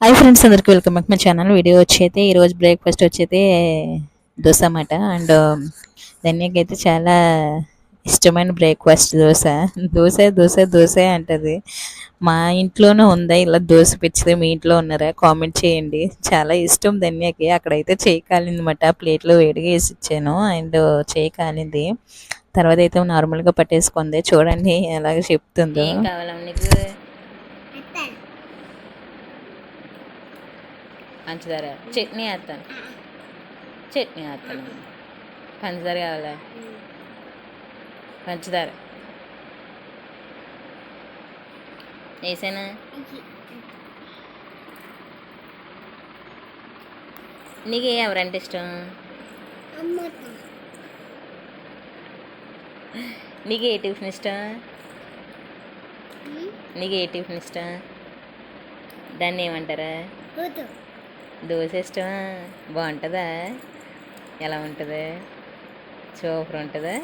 Hi friends అందరికీ welcome back my channel video వచ్చి అయితే ఈరోజు బ్రేక్ఫాస్ట్ వచ్చి అయితే దోశ అన్నమాట. అండ్ ధన్యకి అయితే చాలా ఇష్టమైన బ్రేక్ఫాస్ట్ దోశ. దోశ దోశ దోశ అంటది. మా ఇంట్లోనే ఉందా? ఇలా దోశ పిచ్చితే మీ ఇంట్లో ఉన్నారా? కామెంట్ చేయండి. చాలా ఇష్టం ధన్యకి. అక్కడైతే చేయి కాలిందన్నమాట. ప్లేట్లో వేడిగా వేసి ఇచ్చాను. అండ్ చేయి కాలింది. తర్వాత అయితే నార్మల్గా పట్టేసుకుంది. చూడండి ఎలాగ చెప్తుందో. ఏం కావాలమ్మ నీకు పంచదార చట్నీ వేస్తాను చట్నీ వేస్తాను పంచదార కావాలా? పంచదార. వేసానా? నీకు ఎవరంటే ఇష్టం? నీకు ఏ టిఫిన్ ఇష్టం? నీకు ఏ టిఫిన్ ఇష్టం? దాన్ని ఏమంటారా? దోశ ఇష్టమా? బాగుంటుందా? ఎలా ఉంటుంది? సూపర్ ఉంటుందా?